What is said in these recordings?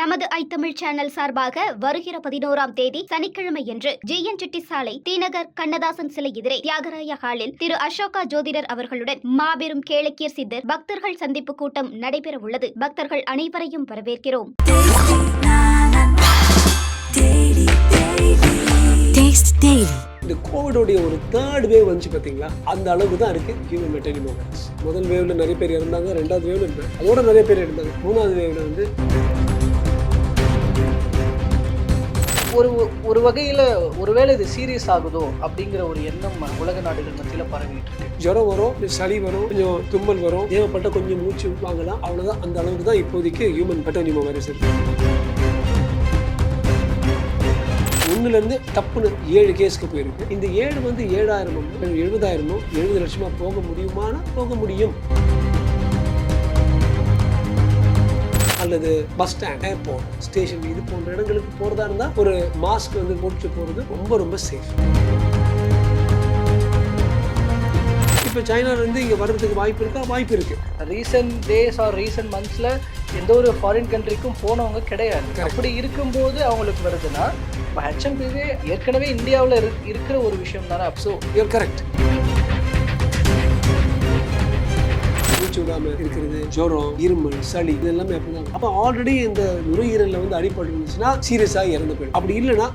நமது ஐ தமிழ் சேனல் சார்பாக வருகிற பதினோராம் தேதி சனிக்கிழமை என்று ஜிஎன் செட்டி சாலை தீநகர் கண்ணதாசன் சிலை எதிரே தியாகராய ஹாலில் திரு அசோகா ஜோதிடர் அவர்களுடன் மாபெரும் கேளக்கியர் சித்தர் பக்தர்கள் சந்திப்பு கூட்டம் நடைபெற உள்ளது பக்தர்கள் அனைவரையும் வரவேற்கிறோம். Taste Daily. இந்த கோவிடோடைய ஒரு தேர்ட் வேவ் வந்துச்சு பார்த்தீங்களா அந்த அளவுக்கு தான் இருக்கு ஹியூமன் மெட்டனிமோகன்ஸ் முதல் வேவ்ல நிறைய பேர் இறந்தாங்க ரெண்டாவது வேவ்ல இருந்தாங்க அதோட நிறைய பேர் இருந்தாங்க மூணாவது வேவ்ல வந்து ஒரு ஒரு வகையில் ஒருவேளை இது சீரியஸ் ஆகுதோ அப்படிங்கிற ஒரு எண்ணம் உலக நாடுகள் மத்தியில் பரவிட்டு இருக்கு. ஜுரம் வரும் சளி வரும் கொஞ்சம் தும்மல் வரும் தேவைப்பட்ட கொஞ்சம் மூச்சு வாங்கலாம் அவ்வளோதான் அந்த அளவுக்கு தான் இப்போதைக்கு ஹியூமன் பட்டோனிமோ வைரஸ் இருக்கு. ஒண்ணுல இருந்து ஏழு கேஸ்க்கு போயிருக்கு. இந்த ஏழு வந்து ஏழாயிரமோ எழுபதாயிரமோ எழுபது லட்சமாக போக முடியுமானா போக முடியும். அல்லது பஸ் ஸ்டாண்ட் ஏர்போர்ட் ஸ்டேஷன் இது போன்ற இடங்களுக்கு போறதா இருந்தா ஒரு மாஸ்க் வந்து போட்டு போறது ரொம்ப ரொம்ப சேஃப் இப்போ சைனால இருந்து இங்க வர்றதுக்கு வாய்ப்பு இருக்கா? வாய்ப்பு இருக்கு. ரீசெண்ட் டேஸ் ஆர் ரீசெண்ட் மந்த்ஸில் எந்த ஒரு ஃபாரின் கண்ட்ரிக்கும் போனவங்க கிடையாது. அப்படி இருக்கும்போது அவங்களுக்கு வருதுன்னா இப்போ ஹெச்எம்பிவே ஏற்கனவே இந்தியாவில் இருக்கிற ஒரு விஷயம் தானே ஸோ யூர் கரெக்ட் மூச்சு விடாம இருக்கிறது ஜுரம் இருமல் சளி இது எல்லாமே அப்படிதான். அப்போ ஆல்ரெடி இந்த நுரையீரல்ல வந்து அடிபட்டு இருந்துச்சுன்னா சீரியஸாக இறந்து போயிடும். அப்படி இல்லைன்னா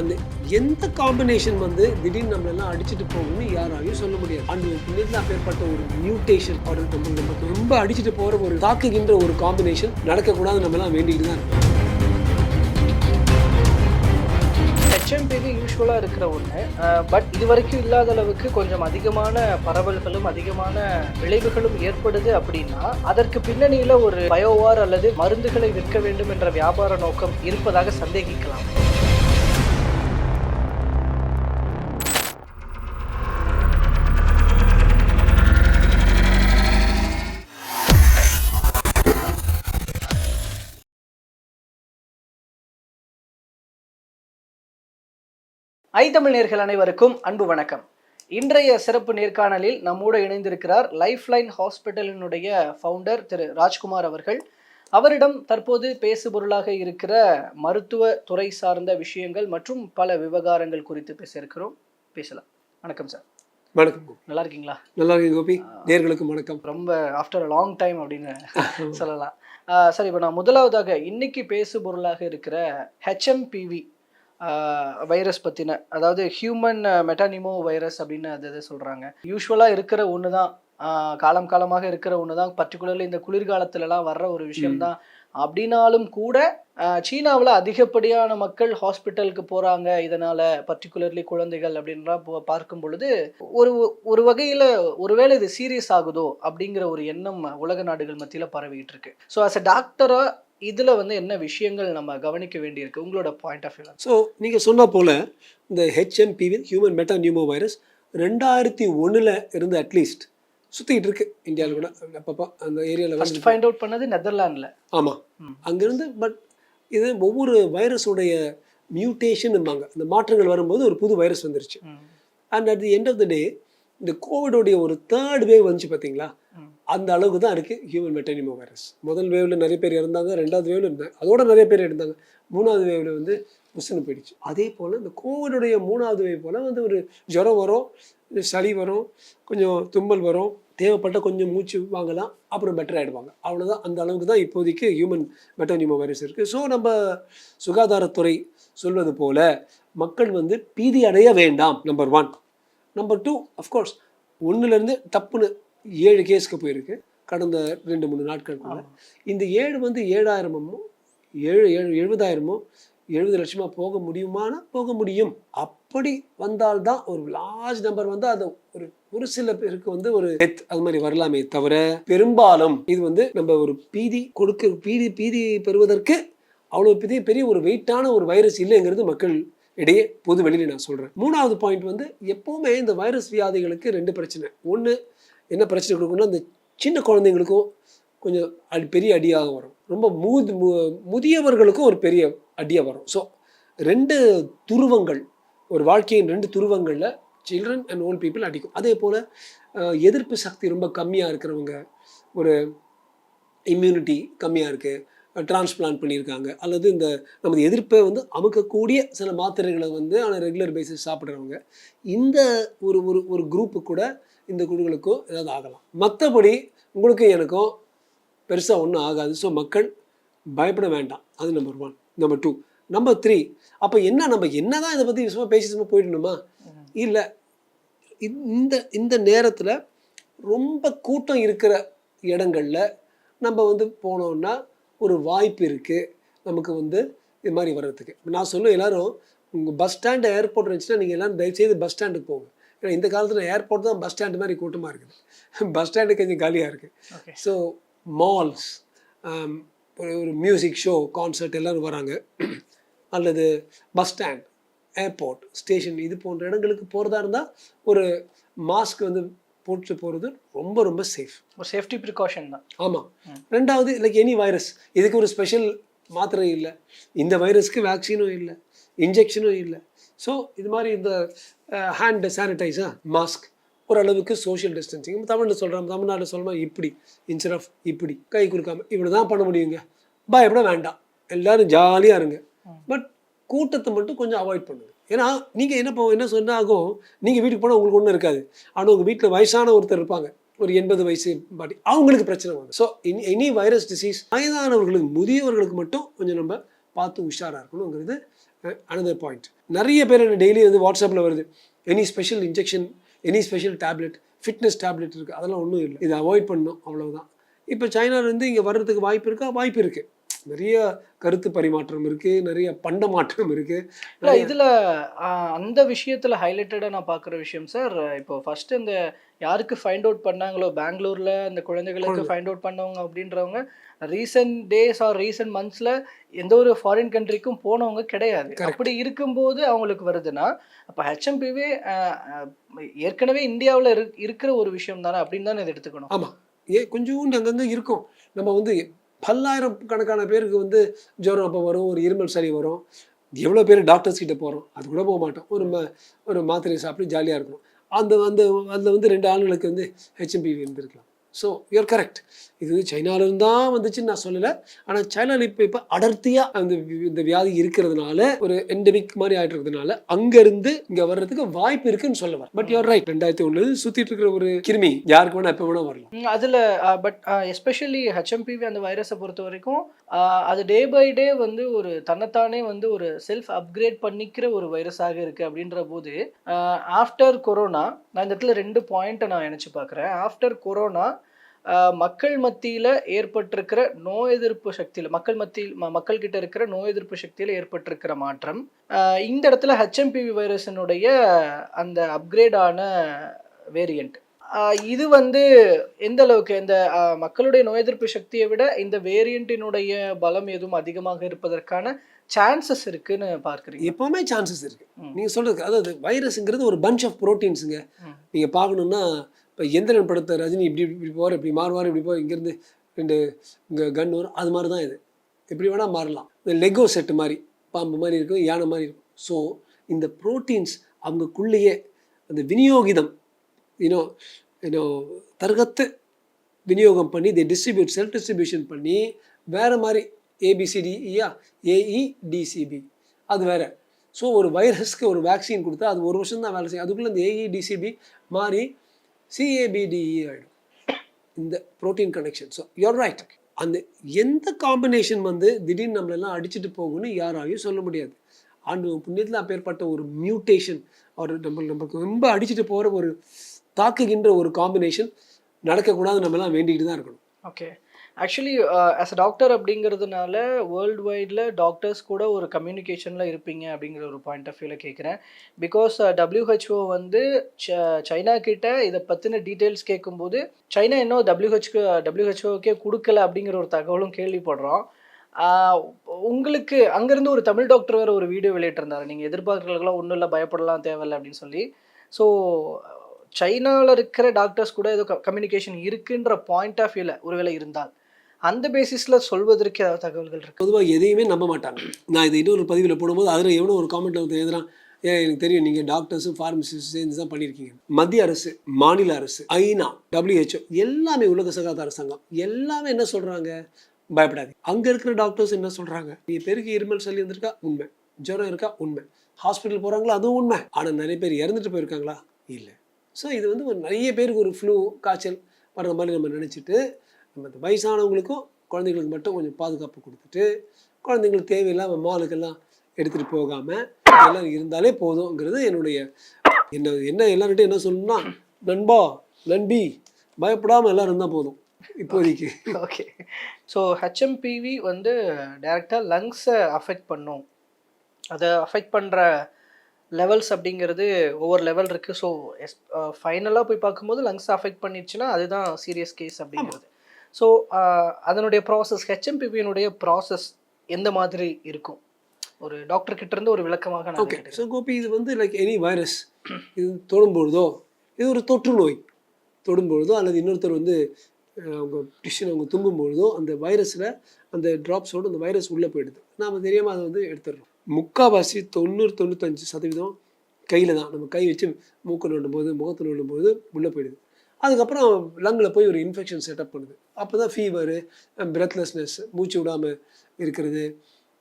அந்த எந்த காம்பினேஷன் வந்து திடீர்னு நம்மளெல்லாம் அடிச்சுட்டு போகும்னு யாராலையும் சொல்ல முடியாது. அந்த புண்ணியத்தில் அப்பேற்பட்ட ஒரு மியூட்டேஷன் ஒரு நம்ம நமக்கு ரொம்ப அடிச்சுட்டு போகிற ஒரு தாக்குகின்ற ஒரு காம்பினேஷன் நடக்கக்கூடாது நம்ம வேண்டிகிட்டு தான் இருக்கோம். ஹெச்எம்பிவி யூஸ்வலாக இருக்கிற ஒன்று பட் இது வரைக்கும் இல்லாத அளவுக்கு கொஞ்சம் அதிகமான பரவல்களும் அதிகமான விளைவுகளும் ஏற்படுது அப்படின்னா அதற்கு பின்னணியில் ஒரு பயோவார் அல்லது மருந்துகளை விற்க வேண்டும் என்ற வியாபார நோக்கம் இருப்பதாக சந்தேகிக்கலாம். ஐ தமிழ் நேர்கள் அனைவருக்கும் அன்பு வணக்கம். இன்றைய சிறப்பு நேர்காணலில் நம்மோடு இணைந்திருக்கிறார் லைஃப் லைன் ஹாஸ்பிட்டலினுடைய ஃபவுண்டர் திரு ராஜ்குமார் அவர்கள். அவரிடம் தற்போது பேசுபொருளாக இருக்கிற மருத்துவ துறை சார்ந்த விஷயங்கள் மற்றும் பல விவகாரங்கள் குறித்து பேச இருக்கிறோம். பேசலாம். வணக்கம் சார். வணக்கம். நல்லா இருக்கீங்களா? நல்லா இருக்கீங்க கோபி. நேர்களுக்கு வணக்கம். ரொம்ப ஆஃப்டர் அ லாங் டைம் அப்படின்னு சொல்லலாம். சரி இப்போ நான் முதலாவதாக இன்னைக்கு பேசுபொருளாக இருக்கிற ஹெச்எம்பிவி வைரஸ் பற்றின அதாவது ஹியூமன் மெட்டானிமோ வைரஸ் அப்படின்னு அது இது சொல்கிறாங்க யூஸ்வலாக இருக்கிற ஒன்று தான். காலம் காலமாக இருக்கிற ஒன்று தான். பர்டிகுலர்லி இந்த குளிர்காலத்துலலாம் வர்ற ஒரு விஷயம்தான் அப்படின்னாலும் கூட சீனாவில் அதிகப்படியான மக்கள் ஹாஸ்பிட்டலுக்கு போகிறாங்க இதனால் பர்டிகுலர்லி குழந்தைகள் அப்படின்லாம் பார்க்கும் பொழுது ஒரு ஒரு வகையில் ஒருவேளை இது சீரியஸ் ஆகுதோ அப்படிங்கிற ஒரு எண்ணம் உலக நாடுகள் மத்தியில் பரவிட்டு இருக்கு. ஸோ அஸ் அ டாக்டராக இதில் வந்து என்ன விஷயங்கள் நம்ம கவனிக்க வேண்டியிருக்கு? உங்களோட பாயிண்ட் ஆஃப் வியூவில் ஸோ நீங்கள் சொன்ன போல இந்த HMPV human metapneumovirus ரெண்டாயிரத்தி ஒன்றில் இருந்து அட்லீஸ்ட் சுற்றிக்கிட்டு இருக்கு. இந்தியாவில் கூட அப்பப்போ அந்த ஏரியாவில் ஃபர்ஸ்ட் வந்து ஃபைண்ட் அவுட் பண்ணது நெதர்லாண்டில் ஆமாம். அங்கேருந்து பட் இது ஒவ்வொரு வைரஸுடைய மியூட்டேஷன் அந்த மாற்றங்கள் வரும்போது ஒரு புது வைரஸ் வந்துருச்சு. And at the end of the day இந்த கோவிடோடைய ஒரு தேர்ட் வேவ் வந்துச்சு பார்த்தீங்களா. அந்த அளவுக்கு தான் இருக்குது ஹியூமன் மெட்டனிமோ வைரஸ் முதல் வேவில் நிறைய பேர் இறந்தாங்க ரெண்டாவது வேவில் இருந்தாங்க. அதோட நிறைய பேர் இருந்தாங்க மூணாவது வேவில் வந்து புஷ்னு போயிடுச்சு. அதே போல் இந்த கோவிடுடைய மூணாவது வேவ் போல் வந்து ஒரு ஜுரம் வரும் சளி வரும் கொஞ்சம் தும்மல் வரும். தேவைப்பட்ட கொஞ்சம் மூச்சு வாங்கலாம் அப்புறம் பெட்டர் ஆகிடுவாங்க அவ்வளோதான் அந்த அளவுக்கு தான் இப்போதைக்கு ஹியூமன் மெட்டோனிமோ வைரஸ் இருக்குது ஸோ நம்ம சுகாதாரத்துறை சொல்வது போல் மக்கள் வந்து பீதி அடைய வேண்டாம் number one number two of course ஒன்றுலேருந்து தப்புன்னு ஏழு கேஸ்க்கு போயிருக்கு. கடந்த ரெண்டு மூணு நாட்களுக்குள்ள. இந்த ஏழு வந்து ஏழாயிரமோ ஏழு ஏழு எழுபதாயிரமோ எழுபது லட்சமா போக முடியுமானா போக முடியும். அப்படி வந்தால்தான் ஒரு லார்ஜ் நம்பர் வந்து அது ஒரு ஒரு சில பேருக்கு வந்து ஒரு டெத் அது மாதிரி வரலாமே தவிர பெரும்பாலும் இது வந்து நம்ம ஒரு பீதி கொடுக்க பீதி பீதி பெறுவதற்கு அவ்வளோ பெரிய பெரிய ஒரு வெயிட்டான ஒரு வைரஸ் இல்லைங்கிறது மக்கள் இடையே பொது வெளியில நான் சொல்றேன். மூணாவது பாயிண்ட் வந்து எப்பவுமே இந்த வைரஸ் வியாதிகளுக்கு ரெண்டு பிரச்சனை. ஒன்று என்ன பிரச்சனை கொடுக்குன்னா இந்த சின்ன குழந்தைங்களுக்கும் கொஞ்சம் அடி பெரிய அடியாக வரும். ரொம்ப மூது மு- முதியவர்களுக்கும் ஒரு பெரிய அடியாக வரும். ஸோ ரெண்டு துருவங்கள் ஒரு வாழ்க்கையின் ரெண்டு துருவங்களில் சில்ட்ரன் அண்ட் ஓல்ட் பீப்புள் அடிக்கும். அதே போல் எதிர்ப்பு சக்தி ரொம்ப கம்மியாக இருக்கிறவங்க ஒரு இம்யூனிட்டி கம்மியாக இருக்குது டிரான்ஸ்பிளான்ட் பண்ணியிருக்காங்க அல்லது இந்த நமது எதிர்ப்பை வந்து அமுக்கக்கூடிய சில மாத்திரைகளை வந்து ஆனால் ரெகுலர் பேசிஸ் சாப்பிட்றவங்க இந்த ஒரு ஒரு ஒரு குரூப்பு கூட இந்த குழுக்களுக்கும் ஏதாவது ஆகலாம். மற்றபடி உங்களுக்கும் எனக்கும் பெருசாக ஒன்றும் ஆகாது. ஸோ மக்கள் பயப்பட வேண்டாம். அது number one number two number three அப்போ என்ன நம்ம என்ன தான் இதை பற்றி சும்மா பேசி சும்மா போயிடணுமா? இல்லை இந்த இந்த நேரத்தில் ரொம்ப கூட்டம் இருக்கிற இடங்களில் நம்ம வந்து போனோம்னா ஒரு வாய்ப்பு இருக்குது நமக்கு வந்து இது மாதிரி வர்றதுக்கு. நான் சொல்லுவேன் எல்லாரும் உங்கள் பஸ் ஸ்டாண்டு ஏர்போர்ட் இருந்துச்சுன்னா நீங்கள் எல்லோரும் தயவுசெய்து பஸ் ஸ்டாண்டுக்கு போங்க. ஏன்னா இந்த காலத்தில் ஏர்போர்ட் தான் பஸ் ஸ்டாண்டு மாதிரி கூட்டமாக இருக்குது. பஸ் ஸ்டாண்டு கொஞ்சம் காலியாக இருக்குது ஸோ மால்ஸ் ஒரு ஒரு மியூசிக் ஷோ கான்சர்ட் எல்லாரும் வராங்க. அல்லது பஸ் ஸ்டாண்ட் ஏர்போர்ட் ஸ்டேஷன் இது போன்ற இடங்களுக்கு போகிறதா இருந்தால் ஒரு மாஸ்க் வந்து போட்டு போகிறது ரொம்ப ரொம்ப சேஃப் ஒரு சேஃப்டி ப்ரிகாஷன் தான். ஆமாம் ரெண்டாவது லைக் எனி வைரஸ் இதுக்கு ஒரு ஸ்பெஷல் மாத்திரை இல்லை. இந்த வைரஸ்க்கு வேக்சினும் இல்லை. இன்ஜெக்ஷனும் இல்லை. ஸோ இது மாதிரி இந்த ஹேண்ட் சானிடைசர் மாஸ்க் ஓரளவுக்கு சோஷியல் டிஸ்டன்சிங் தமிழில் சொல்கிறோம் தமிழ்நாட்டில் சொல்கிறோம் இப்படி இன்ஸ்டெட் ஆஃப் இப்படி கை கொடுக்காம இப்படி தான் பண்ண முடியுங்க. பயப்பட வேண்டாம். எல்லாரும் ஜாலியாக இருங்க. பட் கூட்டத்தை மட்டும் கொஞ்சம் அவாய்ட் பண்ணுங்க. ஏன்னா நீங்கள் என்ன என்ன சொன்னா ஆகும் நீங்கள் வீட்டுக்கு போனால் உங்களுக்கு ஒன்றும் இருக்காது. ஆனால் உங்கள் வீட்டில் வயசான ஒருத்தர் இருப்பாங்க. ஒரு எண்பது வயசு பாட்டி அவங்களுக்கு பிரச்சனை வரும். ஸோ இனி எனி வைரஸ் டிசீஸ் வயதானவர்களுக்கு முதியவர்களுக்கு மட்டும் கொஞ்சம் நம்ம பார்த்து உஷாராக இருக்கணுங்கிறது அனதர் பாயிண்ட் நிறைய பேர் என்ன டெய்லி வந்து வாட்ஸ்அப்பில் வருது. Any special injection any special tablet fitness tablet இருக்குது அதெல்லாம் ஒன்றும் இல்லை. இதை அவாய்ட் பண்ணணும். அவ்வளவுதான். இப்போ சைனாலேருந்து இங்கே வர்றதுக்கு வாய்ப்பு இருக்கா? வாய்ப்பு இருக்குது நிறைய கருத்து பரிமாற்றம் இருக்குது நிறைய பண்ட மாற்றம் இருக்குது இல்லை இதில் அந்த விஷயத்தில் ஹைலைட்டடாக நான் பார்க்குற விஷயம் சார் இப்போ ஃபர்ஸ்ட் இந்த யாருக்கு ஃபைண்ட் அவுட் பண்ணாங்களோ? பெங்களூரில் அந்த குழந்தைகளுக்கு ஃபைண்ட் அவுட் பண்ணவங்க அப்படின்றவங்க ரீசன்ட் டேஸ் ஆர் ரீசன்ட் மந்த்ஸில் எந்த ஒரு ஃபாரின் கண்ட்ரிக்கும் போனவங்க கிடையாது. அப்படி இருக்கும்போது அவங்களுக்கு வருதுன்னா அப்போ ஹெச்எம்பிவே ஏற்கனவே இந்தியாவில் இருக்கிற ஒரு விஷயம் தானே அப்படின்னு தானே இதை எடுத்துக்கணும். ஆமாம் ஏ கொஞ்சோண்டு அங்கங்கே இருக்கும். நம்ம வந்து பல்லாயிரம் கணக்கான பேருக்கு வந்து ஜுரம் அப்போ வரும் ஒரு இருமல் சளி வரும். எவ்வளோ பேர் டாக்டர்ஸ் கிட்ட போகிறோம் அது கூட போக மாட்டோம். ஒரு ம ஒரு மாத்திரையை சாப்பிட்டு ஜாலியாக இருக்கணும். அந்த அந்த அதில் வந்து ரெண்டு ஆளுங்களுக்கு வந்து ஹெச்எம்பிவி இருந்திருக்கலாம். ஸோ யூஆர் கரெக்ட் இது வந்து சைனாவிலிருந்து தான் வந்துச்சுன்னு நான் சொல்லலை. ஆனால் சைனாவில் இப்போ இப்போ அடர்த்தியாக அந்த இந்த வியாதி இருக்கிறதுனால ஒரு எண்டமிக் மாதிரி ஆகிட்டு இருக்கிறதுனால அங்கேருந்து இங்கே வர்றதுக்கு வாய்ப்பு இருக்குன்னு சொல்ல வர பட் யூஆர் ரைட் ரெண்டாயிரத்தி ஒன்று சுற்றிட்டு இருக்கிற ஒரு கிருமி யாருக்கு வேணால் எப்போ வேணால் வரலாம். அதில் பட் எஸ்பெஷலி ஹெச்எம்பிவி அந்த வைரஸை பொறுத்த வரைக்கும் அது டே பை டே வந்து ஒரு தன்னைத்தானே வந்து ஒரு செல்ஃப் அப்கிரேட் பண்ணிக்கிற ஒரு வைரஸாக இருக்கு அப்படின்ற போது ஆஃப்டர் கொரோனா நான் இந்த இடத்துல ரெண்டு பாயிண்ட்டை நான் நினச்சி பார்க்குறேன். ஆஃப்டர் கொரோனா மக்கள் மத்தியில் ஏற்பட்டிருக்கிற நோய் எதிர்ப்பு சக்தியில் மக்கள் மத்தியில் ம- மக்கள் கிட்ட இருக்கிற நோய் எதிர்ப்பு சக்தியில் ஏற்பட்டிருக்கிற மாற்றம். இந்த இடத்துல ஹெச்எம்பிவி வைரஸினுடைய அந்த அப்கிரேடான வேரியண்ட் இது வந்து எந்த அளவுக்கு இந்த மக்களுடைய நோய் எதிர்ப்பு சக்தியை விட இந்த வேரியண்ட்டினுடைய பலம் எதுவும் அதிகமாக இருப்பதற்கான சான்சஸ் இருக்குன்னு பார்க்குறீங்க எப்பவுமே சான்சஸ் இருக்கு. ம். நீங்க சொல்றது அதாவது வைரஸ்ங்கிறது ஒரு பஞ்ச் ஆஃப் ப்ரோட்டீன்ஸுங்க ம். நீங்க பார்க்கணும்னா இப்போ எந்திரன் படத்தை ரஜினி இப்படி இப்படி போகிற இப்படி மாறுவார் இப்படி போய் இங்கேருந்து ரெண்டு இங்கே கன் வரும். அது மாதிரி தான் இது. எப்படி வேணால் மாறலாம். இந்த லெகோ செட்டு மாதிரி பாம்பு மாதிரி இருக்கும் யானை மாதிரி இருக்கும். ஸோ இந்த ப்ரோட்டீன்ஸ் அவங்கக்குள்ளேயே அந்த விநியோகிதம் யூனோ யூனோ தர்கத்து விநியோகம் பண்ணி இதை டிஸ்ட்ரிபியூட் செல்ஃப் டிஸ்ட்ரிபியூஷன் பண்ணி வேறு மாதிரி ஏபிசிடிஇயா e, ஏஇடிசிபி e, அது வேறு. ஸோ ஒரு வைரஸ்க்கு ஒரு வேக்சின் கொடுத்தா அது ஒரு வருஷம் தான் வேலை செய்யும். அதுக்குள்ளே இந்த ஏஇடிசிபி e, மாறி சிஏபிடிஇ ஆகிடும் இந்த protein connection so you're right அந்த எந்த காம்பினேஷன் வந்து திடீர்னு நம்மளெல்லாம் அடிச்சுட்டு போகும்னு யாராலையும் சொல்ல முடியாது. ஆண்டு புண்ணியத்தில் அப்பேற்பட்ட ஒரு மியூட்டேஷன் ஒரு நம்ம நமக்கு ரொம்ப அடிச்சுட்டு போகிற ஒரு தாக்குகின்ற ஒரு காம்பினேஷன் நடக்கக்கூடாது நம்மலாம் வேண்டிகிட்டு தான் இருக்கணும். Okay actually as a doctor அப்படிங்கிறதுனால வேர்ல்டு வைடில் டாக்டர்ஸ் கூட ஒரு கம்யூனிகேஷனில் இருப்பீங்க அப்படிங்கிற ஒரு பாயிண்ட் ஆஃப் வியூவில் கேட்குறேன் பிகாஸ் டபிள்யூஹெச்ஓ வந்து ச- சைனா கிட்ட இதை பற்றின டீட்டெயில்ஸ் கேட்கும்போது சைனா இன்னும் டபிள்யூஹெச்க்கு டபிள்யூஹெச்ஓக்கே கொடுக்கல அப்படிங்கிற ஒரு தகவலும் கேள்விப்படுறோம். உங்களுக்கு அங்கேருந்து ஒரு தமிழ் டாக்டர் வேறு ஒரு வீடியோ வெளியிட்டிருந்தார். நீங்கள் எதிர்பார்க்குறதுக்கெல்லாம் ஒன்றும் இல்லை பயப்படலாம் தேவையில்லை அப்படின்னு சொல்லி. ஸோ சைனாவில் இருக்கிற டாக்டர்ஸ் கூட ஏதோ கம்யூனிகேஷன் இருக்குன்ற பாயிண்ட் ஆஃப் வியூவில் ஒருவேளை இருந்தால் அந்த பேசிஸில் சொல்வதற்கு ஏதாவது தகவல்கள் இருக்குது பொதுவாக எதையுமே நம்ப மாட்டாங்க. நான் இதை இன்னொரு பதிவில் போடும்போது அதில் எவ்வளோ ஒரு காமெண்ட்டில் வந்து எழுதுறான் ஏன் எனக்கு தெரியும் நீங்கள் டாக்டர்ஸும் ஃபார்மசிஸ்ட் சேர்ந்து தான் பண்ணியிருக்கீங்க. மத்திய அரசு மாநில அரசு ஐநா டபிள்யூஹெச்ஓ எல்லாமே உலக சுகாதார அரசாங்கம் எல்லாமே என்ன சொல்கிறாங்க பயப்படாது அங்கே இருக்கிற டாக்டர்ஸ் என்ன சொல்கிறாங்க நீ பெருக்கு இருமல் சொல்லி வந்திருக்கா? உண்மை. ஜுரம் இருக்கா? உண்மை. ஹாஸ்பிட்டல் போகிறாங்களா அதுவும் உண்மை. ஆனால் நிறைய பேர் இறந்துட்டு போயிருக்காங்களா? இல்லை. ஸோ இது வந்து ஒரு நிறைய பேருக்கு ஒரு ஃப்ளூ காய்ச்சல் வர்ற மாதிரி நம்ம நினச்சிட்டு இந்த வயசானவங்களுக்கும் குழந்தைங்களுக்கு மட்டும் கொஞ்சம் பாதுகாப்பு கொடுத்துட்டு குழந்தைங்களுக்கு தேவையில்லாம மாலுக்கெல்லாம் எடுத்துகிட்டு போகாமல் எல்லாம் இருந்தாலே போதுங்கிறது என்னுடைய என்ன என்ன எல்லார்கிட்டையும் என்ன சொல்லணும்னா நண்பா நண்பி பயப்படாமல் எல்லாம் இருந்தால் போதும். இப்போதைக்கு. ஓகே ஸோ ஹெச்எம்பிவி வந்து டைரெக்டாக லங்ஸை அஃபெக்ட் பண்ணும். அதை அஃபெக்ட் பண்ணுற லெவல்ஸ் அப்படிங்கிறது ஒவ்வொரு லெவல் இருக்குது ஸோ எஸ் ஃபைனலாக போய் பார்க்கும்போது லங்ஸ் அஃபெக்ட் பண்ணிடுச்சுன்னா அதுதான் சீரியஸ் கேஸ் அப்படிங்கிறது. ஸோ அதனுடைய ப்ராசஸ் ஹெச்எம்பிவியினுடைய ப்ராசஸ் எந்த மாதிரி இருக்கும்? ஒரு டாக்டர் கிட்ட இருந்து ஒரு விளக்கமாக நான் ஓகே. ஸோ கோபி இது வந்து லைக் எனி வைரஸ் இது தொடும்பொழுதோ இது ஒரு தொற்று நோய். தொடும்பொழுதோ அல்லது இன்னொருத்தர் வந்து அவங்க டிஷ்யூன் அவங்க தும்பும்பொழுதோ அந்த வைரஸில் அந்த ட்ராப்ஸோடு அந்த வைரஸ் உள்ளே போயிடுது. நாம் தெரியாமல் அதை வந்து எடுத்துடுறோம். முக்கால்வாசி தொண்ணூறு தொண்ணூத்தஞ்சு சதவீதம் கையில் தான். நம்ம கை வச்சு மூக்கு நோண்டும் போது முகத்தை நோண்டும் போது உள்ளே போயிடுது. அதுக்கப்புறம் லங்கில் போய் ஒரு இன்ஃபெக்ஷன் செட்டப் பண்ணுது. அப்போ தான் ஃபீவரு பிரெத்லெஸ்னஸ் மூச்சு விடாமல் இருக்கிறது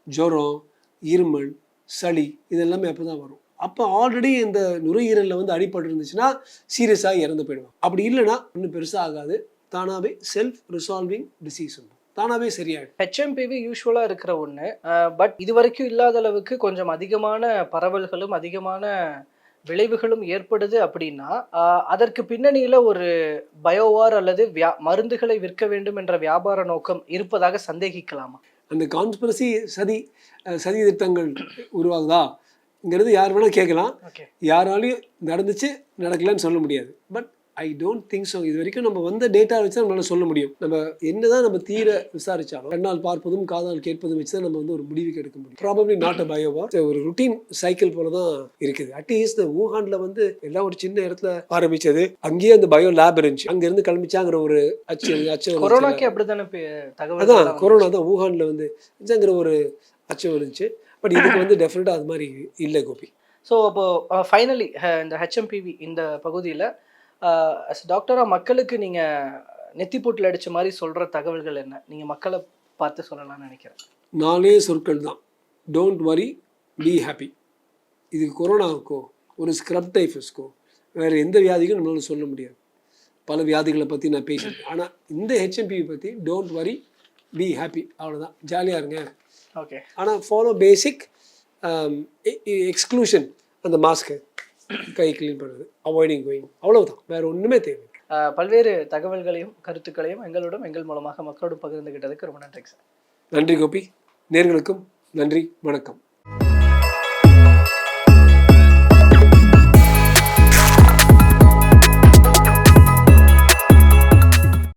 ஜுரம் இருமல் சளி இதெல்லாமே அப்போ தான் வரும். அப்போ ஆல்ரெடி இந்த நுரையீரலில் வந்து அடிபட்டு இருந்துச்சுன்னா சீரியஸாக இறந்து போயிடுவாங்க. அப்படி இல்லைன்னா இன்னும் பெருசாக ஆகாது. தானாகவே செல்ஃப் ரிசால்விங் டிசீஸ் தானாகவே சரியாயிடும். ஹெச்எம்பிவி யூஸ்வலாக இருக்கிற ஒன்று பட் இது வரைக்கும் இல்லாத அளவுக்கு கொஞ்சம் அதிகமான பரவல்களும் அதிகமான விளைவுகளும் ஏற்படுது அப்படின்னா அதற்கு பின்னணியில் ஒரு பயோவார் அல்லது வியா மருந்துகளை விற்க வேண்டும் என்ற வியாபார நோக்கம் இருப்பதாக சந்தேகிக்கலாமா? அந்த கான்ஸ்பிரசி சதி சதி திட்டங்கள் உருவாகுதாங்கிறது யார் வேணால் கேட்கலாம். யாராலையும் நடந்துச்சு நடக்கலன்னு சொல்ல முடியாது. But I don't think so இது வரைக்கும் நம்ம வந்த டேட்டா வச்சு நம்மளால சொல்ல முடியும். நம்ம என்னதான் நம்ம தீர விசாரிச்சாலும் கண்ணால் பார்ப்பதும் காதால் கேட்பதும் வச்சு தான் நம்ம வந்து ஒரு முடிவுக்கு எடுக்க முடியும். ப்ராபப்ளி நாட் அ பயோவா ஒரு ருட்டீன் சைக்கிள் போல தான் இருக்குது. அட்லீஸ்ட் இந்த ஊஹான்ல வந்து எல்லாம் ஒரு சின்ன இடத்துல ஆரம்பிச்சது. அங்கேயே அந்த பயோ லேப் இருந்துச்சு. அங்க இருந்து கிளம்பிச்சாங்கிற ஒரு அச்சு அச்சம் கொரோனாக்கே அப்படித்தானே தகவல் அதான் கொரோனா தான் ஊஹான்ல வந்து ஒரு அச்சம் இருந்துச்சு பட் இதுக்கு வந்து டெஃபினட்டாக அது மாதிரி இல்லை கோபி. ஸோ அப்போ ஃபைனலி இந்த ஹெச்எம்பிவி இந்த பகுதியில் டாக்டராக மக்களுக்கு நீங்கள் நெத்திப்பூட்டில் அடிச்ச மாதிரி சொல்கிற தகவல்கள் என்ன? நீங்கள் மக்களை பார்த்து சொல்லலாம்னு நினைக்கிறேன். நாலே சொற்கள் தான். டோன்ட் வரி பி ஹாப்பி இது கொரோனாவுக்கோ ஒரு ஸ்க்ரப் டைஃபஸ்க்கோ வேறு எந்த வியாதிக்கும் நம்மளால சொல்ல முடியாது. பல வியாதிகளை பற்றி நான் பேசியிருக்கேன். ஆனால் இந்த ஹெச்எம்பி பற்றி டோன்ட் வரி பி ஹாப்பி அவ்வளோதான் ஜாலியாக இருங்க. ஓகே ஆனால் ஃபாலோ பேசிக் எக்ஸ்க்ளூஷன் அந்த மாஸ்க்கு கை க்ளீன் பண்ணுறது அவாய்டிங் கோயிங் அவ்வளவுதான். வேறு ஒன்றுமே தேவை பல்வேறு தகவல்களையும் கருத்துக்களையும் எங்களோடும் எங்கள் மூலமாக மக்களோடு பகிர்ந்துகிட்டதுக்கு ரொம்ப நன்றி சார். நன்றி கோபி. நேர்களுக்கும் நன்றி வணக்கம்.